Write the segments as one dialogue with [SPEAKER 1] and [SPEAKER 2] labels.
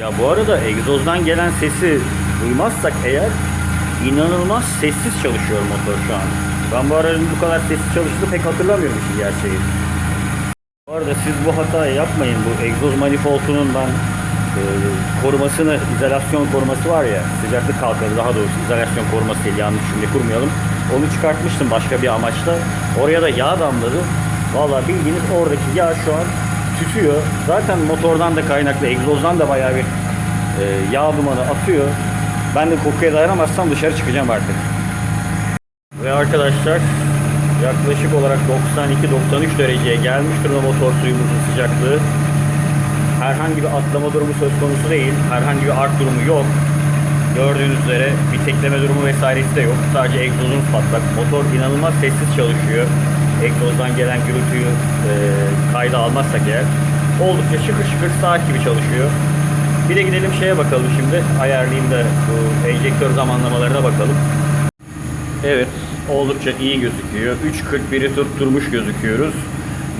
[SPEAKER 1] Ya bu arada egzozdan gelen sesi duymazsak eğer inanılmaz sessiz çalışıyor motor şu an. Ben bu aracın bu kadar sessiz çalıştığını pek hatırlamıyorum işin gerçeği. Bu arada siz bu hatayı yapmayın. Bu egzoz manifoldunun ben e, korumasını, izolasyon koruması var ya, sıcaklık kalkanı daha doğrusu izolasyon koruması değil yanlış şimdi kurmayalım. Onu çıkartmıştım başka bir amaçla. Oraya da yağ damladı. Vallahi bildiğiniz oradaki yağ şu an tütüyor. Zaten motordan da kaynaklı, egzozdan da bayağı bir e, yağ dumanı atıyor. Ben de kokuya dayanamazsam dışarı çıkacağım artık. Ve arkadaşlar yaklaşık olarak 92-93 dereceye gelmiş durumda motor suyumuzun sıcaklığı. Herhangi bir atlama durumu söz konusu değil. Herhangi bir ark durumu yok. Gördüğünüz üzere bir tekleme durumu vesairesi de yok. Sadece egzozumuz patlak. Motor inanılmaz sessiz çalışıyor. Egzozdan gelen gürültüyü e, kayda almazsak eğer. Oldukça şıkır şıkır saat gibi çalışıyor. Bir de gidelim şeye bakalım şimdi. Ayarlayayım da bu enjektör zamanlamalarına bakalım. Evet, oldukça iyi gözüküyor. 3.41'i tutturmuş gözüküyoruz.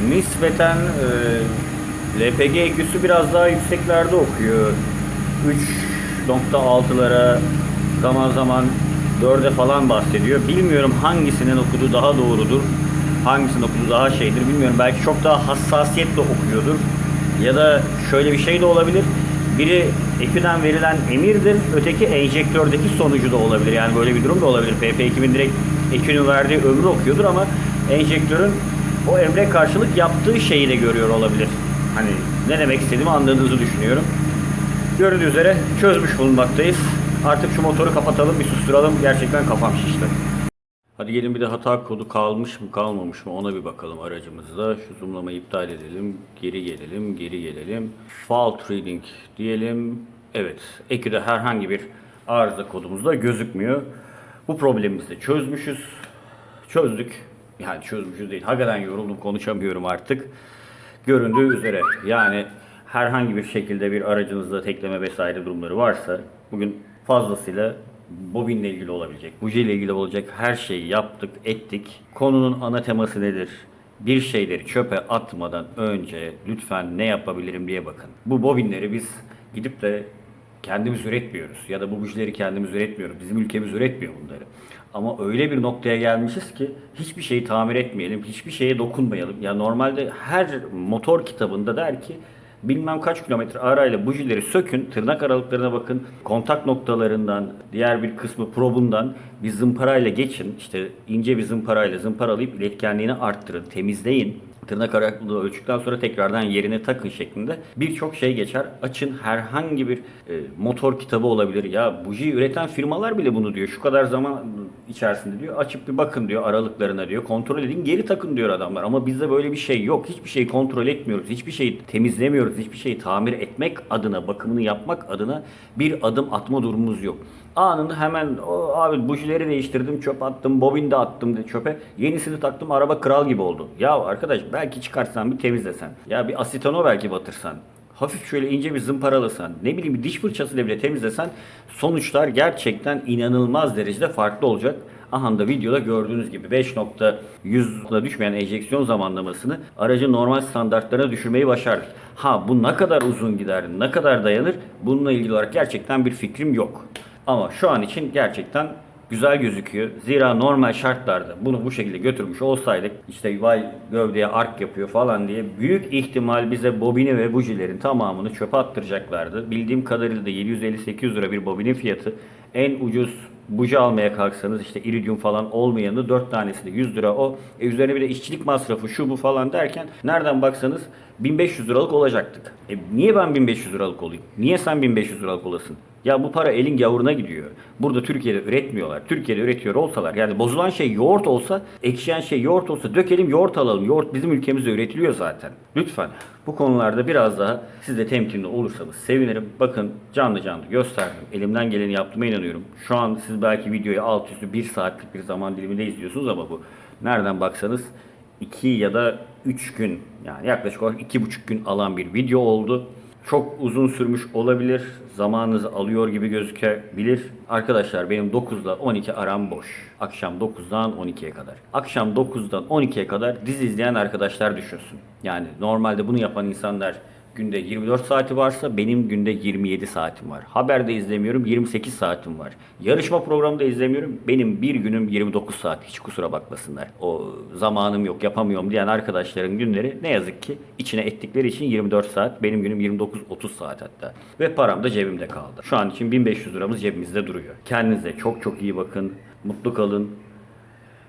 [SPEAKER 1] Nispeten e, LPG EQ'su biraz daha yükseklerde okuyor. 3.6'lara zaman zaman 4'e falan bahsediyor. Bilmiyorum hangisinin okuduğu daha doğrudur. Hangisinin okuduğu daha şeydir bilmiyorum. Belki çok daha hassasiyetle okuyordur. Ya da şöyle bir şey de olabilir. Biri EQ'den verilen emirdir, öteki enjektördeki sonucu da olabilir. Yani böyle bir durum da olabilir. PP2000 direkt EQ'nün verdiği ömrü okuyordur ama enjektörün o emre karşılık yaptığı şeyi de görüyor olabilir. Hani ne demek istediğimi anladığınızı düşünüyorum. Gördüğünüz üzere çözmüş bulunmaktayız. Artık şu motoru kapatalım, bir susturalım. Gerçekten kafam şişti. Hadi gelin bir de hata kodu kalmış mı kalmamış mı ona bir bakalım aracımızda. Şu zoomlamayı iptal edelim. Geri gelelim, geri gelelim. Fault reading diyelim. Evet, ekide herhangi bir arıza kodumuzda gözükmüyor. Bu problemimizi de çözmüşüz. Çözdük. Yani çözmüşüz değil. Hakikaten yoruldum konuşamıyorum artık. Göründüğü üzere yani herhangi bir şekilde bir aracınızda tekleme vesaire durumları varsa bugün fazlasıyla bobinle ilgili olabilecek, buji ile ilgili olacak her şeyi yaptık, ettik. Konunun ana teması nedir? Bir şeyleri çöpe atmadan önce lütfen ne yapabilirim diye bakın. Bu bobinleri biz gidip de kendimiz üretmiyoruz ya da bu bujileri kendimiz üretmiyoruz. Bizim ülkemiz üretmiyor bunları. Ama öyle bir noktaya gelmişiz ki hiçbir şeyi tamir etmeyelim, hiçbir şeye dokunmayalım. Ya normalde her motor kitabında der ki bilmem kaç kilometre arayla bujileri sökün, tırnak aralıklarına bakın, kontak noktalarından, diğer bir kısmı probundan bir zımparayla geçin. İşte ince bir zımparayla zımparalayıp iletkenliğini arttırın, temizleyin. Tırnak aralıklığı ölçtükten sonra tekrardan yerine takın şeklinde birçok şey geçer. Açın herhangi bir e, motor kitabı olabilir. Ya buji üreten firmalar bile bunu diyor. Şu kadar zaman içerisinde diyor. Açıp bir bakın diyor aralıklarına diyor. Kontrol edin geri takın diyor adamlar. Ama bizde böyle bir şey yok. Hiçbir şeyi kontrol etmiyoruz. Hiçbir şeyi temizlemiyoruz. Hiçbir şeyi tamir etmek adına, bakımını yapmak adına bir adım atma durumumuz yok. Anında hemen o abi bujileri değiştirdim, çöp attım, bobin de attım de çöpe. Yenisini taktım, araba kral gibi oldu. Ya arkadaş belki çıkarsan bir temizlesen. Ya bir asitano belki batırsan. Hafif şöyle ince bir zımparalasan, ne bileyim bir diş fırçasıyla bile temizlesen sonuçlar gerçekten inanılmaz derecede farklı olacak. Aha da videoda gördüğünüz gibi 5.100'da düşmeyen enjeksiyon zamanlamasını aracın normal standartlarına düşürmeyi başardık. Ha bu ne kadar uzun gider, ne kadar dayanır bununla ilgili olarak gerçekten bir fikrim yok. Ama şu an için gerçekten güzel gözüküyor. Zira normal şartlarda bunu bu şekilde götürmüş olsaydık işte vay gövdeye ark yapıyor falan diye büyük ihtimal bize bobini ve bujilerin tamamını çöpe attıracaklardı. Bildiğim kadarıyla da 750-800 lira bir bobinin fiyatı. En ucuz buji almaya kalksanız işte iridium falan olmayanı 4 tanesi de 100 lira o. E üzerine bir de işçilik masrafı şu bu falan derken nereden baksanız 1500 liralık olacaktık. E niye ben 1500 liralık olayım? Niye sen 1500 liralık olasın? Ya bu para elin gavuruna gidiyor. Burada Türkiye'de üretmiyorlar. Türkiye'de üretiyor olsalar yani bozulan şey yoğurt olsa, ekşiyen şey yoğurt olsa dökelim yoğurt alalım. Yoğurt bizim ülkemizde üretiliyor zaten. Lütfen bu konularda biraz daha siz de temkinli olursanız sevinirim. Bakın canlı canlı gösterdim. Elimden geleni yaptığıma inanıyorum. Şu an siz belki videoyu alt üstü bir saatlik bir zaman diliminde izliyorsunuz ama bu nereden baksanız 2 ya da 3 gün yani yaklaşık olarak 2,5 gün alan bir video oldu. Çok uzun sürmüş olabilir. Zamanınızı alıyor gibi gözükebilir. Arkadaşlar benim 9 ile 12 aram boş. Akşam 9'dan 12'ye kadar. Akşam 9'dan 12'ye kadar dizi izleyen arkadaşlar düşünsün. Yani normalde bunu yapan insanlar günde 24 saati varsa benim günde 27 saatim var. Haber de izlemiyorum 28 saatim var. Yarışma programı da izlemiyorum. Benim bir günüm 29 saat. Hiç kusura bakmasınlar. O zamanım yok yapamıyorum diyen arkadaşların günleri ne yazık ki içine ettikleri için 24 saat. Benim günüm 29-30 saat hatta. Ve param da cebimde kaldı. Şu an için 1500 liramız cebimizde duruyor. Kendinize çok çok iyi bakın. Mutlu kalın.